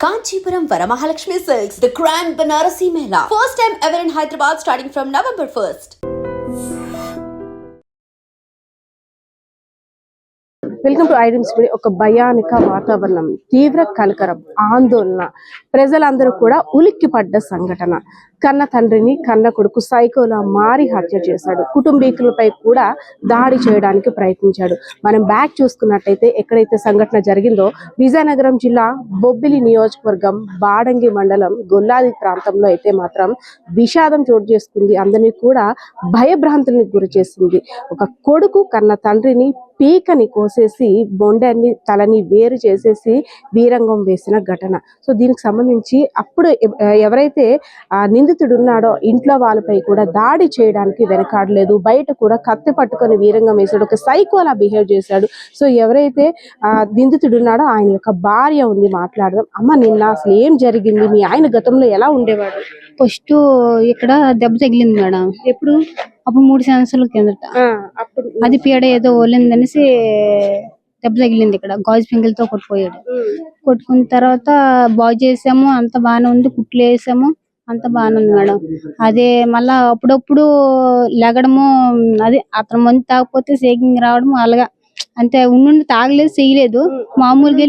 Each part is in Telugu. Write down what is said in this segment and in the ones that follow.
Kanchipuram Varamahalakshmi Silks, the Grand Banarasi Mela. First time ever in Hyderabad starting from November 1st. Welcome to Idams ఒక భయానిక వాతావరణం తీవ్ర కలకరం ఆందోళన. ప్రజలందరూ కూడా ఉలిక్కి పడ్డ సంఘటన. కన్న తండ్రిని కన్న కొడుకు సైకోలా మారి హత్య చేశాడు. కుటుంబీకులపై కూడా దాడి చేయడానికి ప్రయత్నించాడు. మనం బ్యాక్ చూసుకున్నట్టయితే ఎక్కడైతే సంఘటన జరిగిందో విజయనగరం జిల్లా బొబ్బిలి నియోజకవర్గం బాడంగి మండలం గొల్లాది ప్రాంతంలో అయితే మాత్రం విషాదం చోటు చేసుకుంది. అందరినీ కూడా భయభ్రాంతులకు గురి చేసింది. ఒక కొడుకు కన్న తండ్రిని పీకని కోసేసి బొండాన్ని తలని వేరు చేసేసి వీరంగం వేసిన ఘటన. సో దీనికి సంబంధించి అప్పుడు ఎవ- ఎవరైతే ఆ నిందితుడు ఉన్నాడో ఇంట్లో వాళ్ళపై కూడా దాడి చేయడానికి వెనకాడలేదు. బయట కూడా కత్తి పట్టుకొని వీరంగం వేశాడు. ఒక సైకో అలా బిహేవ్ చేశాడు. సో ఎవరైతే ఆ నిందితుడు ఉన్నాడో ఆయన యొక్క భార్య ఉంది మాట్లాడదాం అమ్మ నిన్న అసలు ఏం జరిగింది? మీ ఆయన గతంలో ఎలా ఉండేవాడు? ఫస్ట్ ఇక్కడ దెబ్బ తగిలింది మేడం. ఎప్పుడు? అప్పుడు మూడు సంవత్సరాల కిందట. అప్పుడు అది పీడ ఏదో ఓలిందనేసి దెబ్బ తగిలింది ఇక్కడ. గాజు పింగిల్తో కొట్టుపోయాడు కొట్టుకున్న తర్వాత బాగు చేసాము అంత బాగానే ఉంది కుట్లు వేసాము అంత బాగానే ఉంది మేడం. అదే మళ్ళా అప్పుడప్పుడు లెగడము అది అతను మంది తాగకపోతే షేకింగ్ రావడం అలాగా. అంతే ఉండి తాగలేదు చేయలేదు. మామూలుగా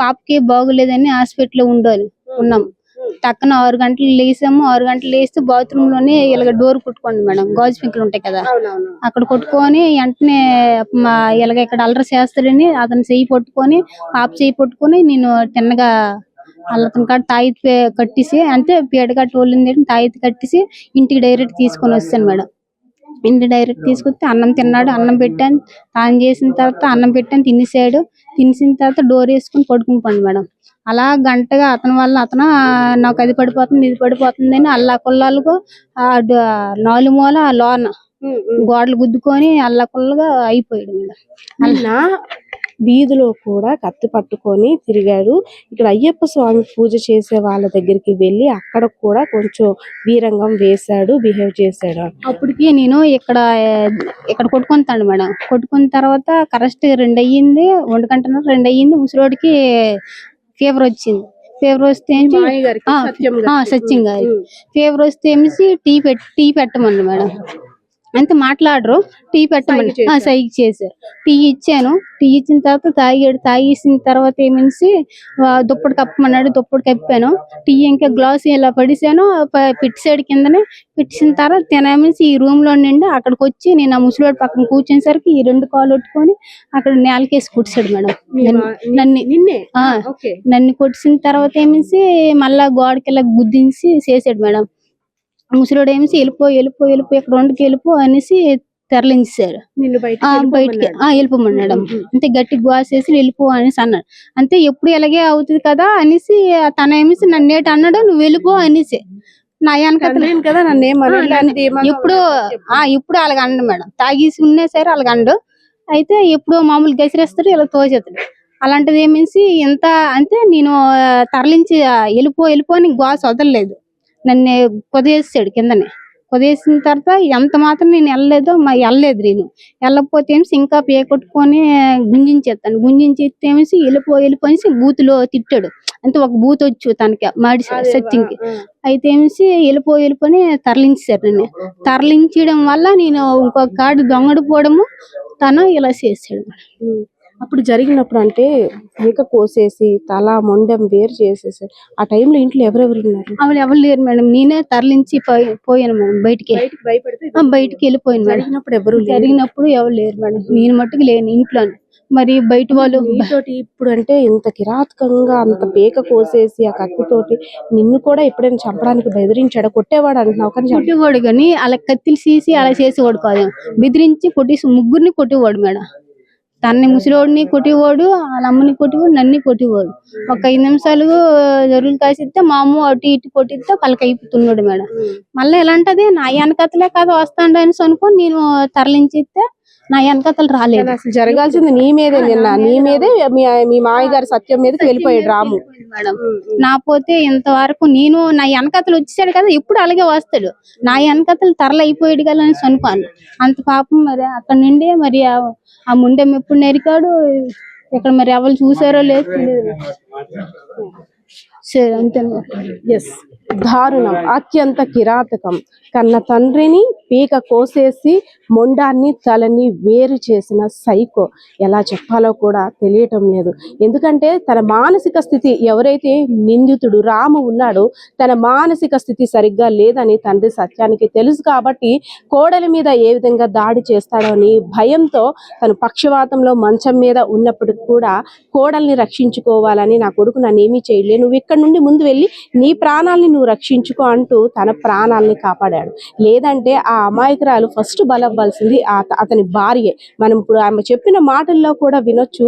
పాపకి బాగోలేదని హాస్పిటల్ ఉండాలి ఉన్నాం. టక్కన ఆరు గంటలు లేసాము. ఆరు గంటలు లేస్తే బాత్రూమ్లోనే ఇలాగ డోర్ కొట్టుకోండి మేడం. గాజు పింకులు ఉంటాయి కదా. అక్కడ కొట్టుకొని వెంటనే మా ఇలాగ ఇక్కడ అల్లరి చేస్తాడని అతను చెయ్యి పట్టుకొని పాప చెయ్యి పట్టుకొని నేను తిన్నగా అతని కాడ తాయితీ పే- కట్టేసి అంతే పీడ కట్టి వాళ్ళింది తాయితీ కట్టేసి ఇంటికి డైరెక్ట్ తీసుకొని వస్తాను మేడం. ఇంటి డైరెక్ట్ తీసుకొస్తే అన్నం తిన్నాడు అన్నం పెట్టాను తాను చేసిన తర్వాత అన్నం పెట్టాను తినేసాడు. తినేసిన తర్వాత డోర్ వేసుకుని పడుకుని పండు మేడం. అలా గంటగా అతని వల్ల అతను "ఆ, నాకు అది పడిపోతుంది ఇది పడిపోతుంది అని అల్లా కొల్లాలకు నాలుగు మూల లోన గోడలు గుద్దుకొని అల్లకొల్లగా అయిపోయాడు మేడం. నిన్న వీధిలో కూడా కత్తి పట్టుకొని తిరిగాడు. ఇక్కడ అయ్యప్ప స్వామి పూజ చేసే వాళ్ళ దగ్గరికి వెళ్ళి అక్కడ కూడా కొంచెం వీరంగం వేశాడు బిహేవ్ చేశాడు అప్పటికి నేను ఇక్కడ ఇక్కడ కొట్టుకుంటాను మేడం. కొట్టుకున్న తర్వాత కరెక్ట్ రెండు అయ్యింది ఒంటి గంటన్నర రెండు అయ్యింది ముసలోడికి ఫీవర్ వచ్చింది. ఫీవర్ వస్తే సత్యం గారి. ఫీవర్ వస్తే టీ పెట్టి టీ పెట్టమని మేడం. అంతే మాట్లాడరు? టీ పెట్టమని. ఆ, చేశారు. టీ ఇచ్చాను. టీ ఇచ్చిన తర్వాత తాగాడు. తాగేసిన తర్వాత ఏమేసి దుప్పటి కప్పమన్నాడు. దుప్పటి కప్పాను. టీ ఇంకా గ్లాస్ ఇలా పడిసాను పిట్టి సైడ్ కిందనే పెట్టిన తర్వాత తినేసి ఈ రూమ్లో నుండి అక్కడికి వచ్చి నేను ఆ ముసలివాడి పక్కన కూర్చునేసరికి ఈ రెండు కాళ్ళు కొట్టుకొని అక్కడ నేలకేసి కుట్టాడు మేడం. నన్ను- నన్ను నన్ను? కొట్టిన తర్వాత ఏమేసి మళ్ళా గోడకి ఇలా గుద్దించి చేసాడు మేడం. ముసలోడు ఏమేసి వెళ్ళిపో వెళ్ళిపో వెళ్ళిపో ఇక్కడ రెండుకి వెళ్ళిపో అనేసి తెరలించారు బయటికి వెళ్ళిపోమన్నాడు. అంతే గట్టి గ్వాసేసి వెళ్ళిపో అనేసి అన్నాడు. అంతే ఎప్పుడు ఇలాగే అవుతుంది కదా అనేసి తన ఏమేసి నన్ను ఏటి అన్నాడు నువ్వు వెళ్ళిపో అనేసి. నా వెనకాల కదా నన్ను ఏమన్నా ఆ, ఇలాంటిది ఏమన్నా ఇప్పుడు ఇప్పుడు అలాగ అండు మేడం. తాగేసి ఉన్నా సరే అలాగ అండు అయితే ఎప్పుడు మామూలు గసిరేస్తాడు ఇలా తోసేస్తాడు. అలాంటిది ఏమేసి ఎంత అంటే నేను తరలించి వెళ్ళిపో వెళ్ళిపో అని గోస వదలలేదు. నన్ను కొదేసాడు కిందనే. కొదేసిన తర్వాత ఎంత మాత్రం నేను వెళ్ళలేదో మా వెళ్ళలేదు నేను. వెళ్ళకపోతే ఏమిసి ఇంకా పే కొట్టుకొని గుంజించేస్తాను. గుంజించేస్తే ఏమేసి వెళ్ళిపో వెళ్ళిపోయి బూతులో తిట్టాడు. అంటే ఒక బూత్ వచ్చు తనకి మాడి సత్యంకి అయితే ఏమిసి వెళ్ళిపో వెళ్ళిపోయి తరలించారు నన్ను. తరలించడం వల్ల నేను ఇంకొక కాడు దొంగడిపోవడము తను ఇలా చేసాడు. అప్పుడు జరిగినప్పుడు అంటే మేక కోసేసి తల మొండెం వేరు చేసేసి ఆ టైంలో ఇంట్లో ఎవరెవరు ఉన్నారు? ఆవిడ ఎవరు లేరు మేడం. నేనే తరలించి పోయి- పోయాను మేడం బయటికి. బయటికి భయపడితే ఆ, బయటికి వెళ్ళిపోయాను మేడం. జరిగినప్పుడు ఎవరు లేరు. జరిగినప్పుడు ఎవరు లేరు మేడం. నేను మట్టుకు లేను ఇంట్లో. మరి బయట వాళ్ళు నీతోటి ఇప్పుడు అంటే ఇంత కిరాతకంగా అంత పేక కోసేసి ఆ కత్తితోటి నిన్ను కూడా ఎప్పుడైనా చంపడానికి బెదిరించాడు? కొట్టేవాడు అంటున్నావు కానీ చంప- కొట్టేవాడు కానీ అలా కత్తిలు తీసి అలా చేసేవాడు కాదు. బెదిరించి కొట్టేసి ముగ్గురిని కొట్టేవాడు మేడం. తన్ని ముసలివాడిని కొట్టేవాడు వాళ్ళ అమ్మని కొట్టేవాడు నన్ను కొట్టేవాడు. ఒక ఐదు నిమిషాలు జరువులు కాసిస్తే మా అమ్మ అటు ఇటు కొట్టిస్తే పలక అయిపోతున్నాడు మేడం మళ్ళీ ఎలాంటిది? నా వెనకతలే కాదు వస్తాండు అనేసి అనుకొని నేను తరలించిస్తే నా వెనకతలు రాలేదు. అసలు జరగాల్సింది నీ మీదే నిన్న నీ మీదే మీ మీ మాయ గారి సత్యం మీదకి వెళ్ళిపోయాడు రాము మేడం. నా పోతే ఇంతవరకు నేను నా వెనకతలు వచ్చేసాడు కదా ఎప్పుడు అలాగే వస్తాడు. నా వెనకతలు తరలి అయిపోయాడు కదా అని అనుకోను అంత పాపం మరి అక్కడ నుండి మరి ఆ- ముండెం ఎప్పుడు నెరికాడు? ఇక్కడ మరి ఎవరు చూసారో లేదు సరే అంతే ఎస్ దారుణం. అత్యంత కిరాతకం. కన్న తండ్రిని పీక కోసేసి మొండాన్ని తలని వేరు చేసిన సైకో. ఎలా చెప్పాలో కూడా తెలియటం లేదు. ఎందుకంటే తన మానసిక స్థితి ఎవరైతే నిందితుడు రాము ఉన్నాడో తన మానసిక స్థితి సరిగ్గా లేదని తండ్రి సత్యానికి తెలుసు కాబట్టి కోడలి మీద ఏ విధంగా దాడి చేస్తాడో అని భయంతో తను పక్షవాతంలో మంచం మీద ఉన్నప్పటికి కూడా కోడల్ని రక్షించుకోవాలని నా కొడుకు నన్ను చేయలే నువ్వు ఇక్కడ నుండి ముందు వెళ్ళి నీ ప్రాణాల్ని నువ్వు రక్షించుకో అంటూ తన ప్రాణాల్ని కాపాడాడు. లేదంటే ఆ అమాయకురాలు ఫస్ట్ బలవ్వాల్సింది అతని భార్యే. మనం ఇప్పుడు ఆమె చెప్పిన మాటల్లో కూడా వినొచ్చు.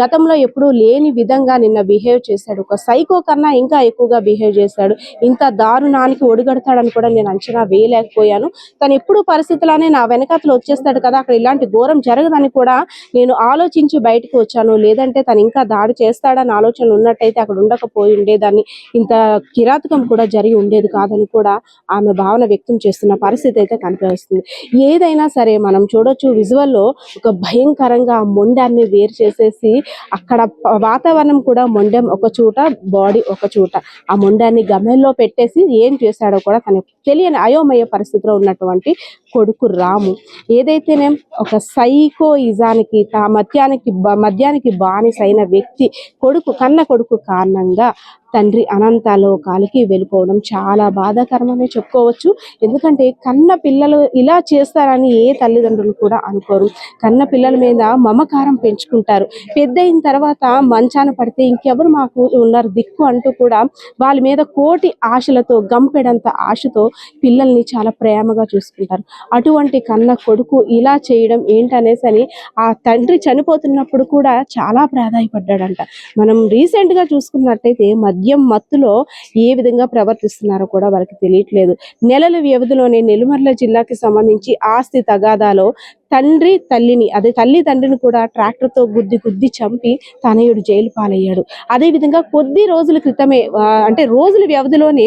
గతంలో ఎప్పుడూ లేని విధంగా నిన్న బిహేవ్ చేశాడు. ఒక సైకో కన్నా ఇంకా ఎక్కువగా బిహేవ్ చేశాడు. ఇంత దారుణానికి ఒడిగడతాడని కూడా నేను అంచనా వేయలేకపోయాను. తను ఎప్పుడు పరిస్థితులనే నా వెనకాతలు వచ్చేస్తాడు కదా అక్కడ ఇలాంటి ఘోరం జరగదని కూడా నేను ఆలోచించి బయటకు వచ్చాను. లేదంటే తను ఇంకా దాడి చేస్తాడని ఆలోచన ఉన్నట్టయితే అక్కడ ఉండకపోయి ఉండేదాన్ని. ఇంత కిరాతకం కూడా జరిగి ఉండేది కాదని కూడా ఆమె భావన వ్యక్తం చేస్తున్న పరిస్థితి అయితే అనిపిస్తుంది ఏదైనా సరే మనం చూడొచ్చు విజువల్లో ఒక భయంకరంగా ఆ మొండాన్ని వేరు చేసేసి అక్కడ వాతావరణం కూడా మొండెం ఒక చోట బాడీ ఒక చోట. ఆ మొండాన్ని గమ్యంలో పెట్టేసి ఏం చేశాడో కూడా తనకు తెలియని అయోమయ పరిస్థితిలో ఉన్నటువంటి కొడుకు రాము. ఏదైతేనే ఒక సైకో ఇజానికి మద్యానికి మద్యానికి బానిసైన వ్యక్తి కొడుకు కన్న కొడుకు కారణంగా తండ్రి అనంతలోకాలకి వెళ్ళిపోవడం చాలా బాధాకరమనే చెప్పుకోవచ్చు. ఎందుకంటే కన్న పిల్లలు ఇలా చేస్తారని ఏ తల్లిదండ్రులు కూడా అనుకోరు. కన్న పిల్లల మీద మమకారం పెంచుకుంటారు. పెద్ద అయిన తర్వాత మంచాన పడితే ఇంకెవరు మాకు ఉన్నారు దిక్కు అంటూ కూడా వాళ్ళ మీద కోటి ఆశలతో గంపెడంత ఆశతో పిల్లల్ని చాలా ప్రేమగా చూసుకుంటారు. అటువంటి కన్న కొడుకు ఇలా చేయడం ఏంటనేసి అని ఆ తండ్రి చనిపోతున్నప్పుడు కూడా చాలా ప్రాధాయపడ్డాడంట. మనం రీసెంట్గా చూసుకున్నట్టయితే మద్యం మత్తులో ఏ విధంగా ప్రవర్తిస్తున్నారో కూడా వారికి తెలియట్లేదు. నెలల వ్యవధిలోనే నెల్లిమర్ల జిల్లాకి సంబంధించి ఆస్తి తగాదాలో తండ్రి తల్లిని అదే తల్లి తండ్రిని కూడా ట్రాక్టర్తో గుద్ది గుద్ది చంపి తనయుడు జైలు పాలయ్యాడు. అదే విధంగా కొద్ది రోజుల క్రితమే అంటే రోజుల వ్యవధిలోనే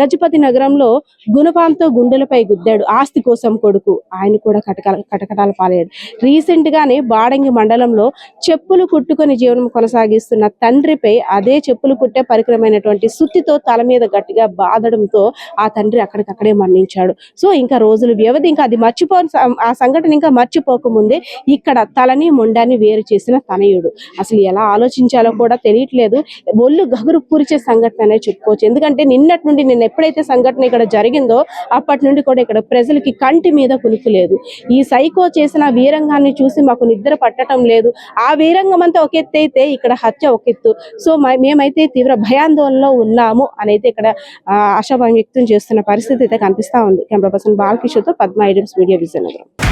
గజపతి నగరంలో గుణపాంతో గుండెలపై గుద్దాడు. ఆస్తి కోసం కొడుకు ఆయన కూడా కటకాల కటకటాల పాలయ్యాడు. రీసెంట్ గానే బాడంగి మండలంలో చెప్పులు కుట్టుకొని జీవనం కొనసాగిస్తున్న తండ్రిపై అదే చెప్పులు కుట్టే పరికరమైనటువంటి సుత్తితో తల మీద గట్టిగా బాదడంతో ఆ తండ్రి అక్కడికక్కడే మరణించాడు. సో ఇంకా రోజుల వ్యవధి ఇంకా అది మర్చిపోని ఆ సంఘటన ఇంకా మర్చిపోకముందే ఇక్కడ తలని మొండాన్ని వేరు చేసిన తనయుడు. అసలు ఎలా ఆలోచించాలో కూడా తెలియట్లేదు. ఒళ్ళు గగురు పూరిచే సంఘటన అనే చెప్పుకోవచ్చు. ఎందుకంటే నిన్నటి నుండి నేను ఎప్పుడైతే సంఘటన ఇక్కడ జరిగిందో అప్పటి నుండి కూడా ఇక్కడ ప్రజలకి కంటి మీద కునుకు లేదు. ఈ సైకో చేసిన వీరంగాన్ని చూసి మాకు నిద్ర పట్టడం లేదు. ఆ వీరంగం అంతా ఒక ఎత్తు అయితే ఇక్కడ హత్య ఒక ఎత్తు. సో మ- మేమైతే తీవ్ర భయాందోళనలో ఉన్నాము అని అయితే ఇక్కడ ఆశాభావం వ్యక్తం చేస్తున్న పరిస్థితి అయితే కనిపిస్తా ఉంది. కెమెరా పర్సన్ బాలకిషోర్తో పద్మ ఐడమ్స్ మీడియా విజయనగరం.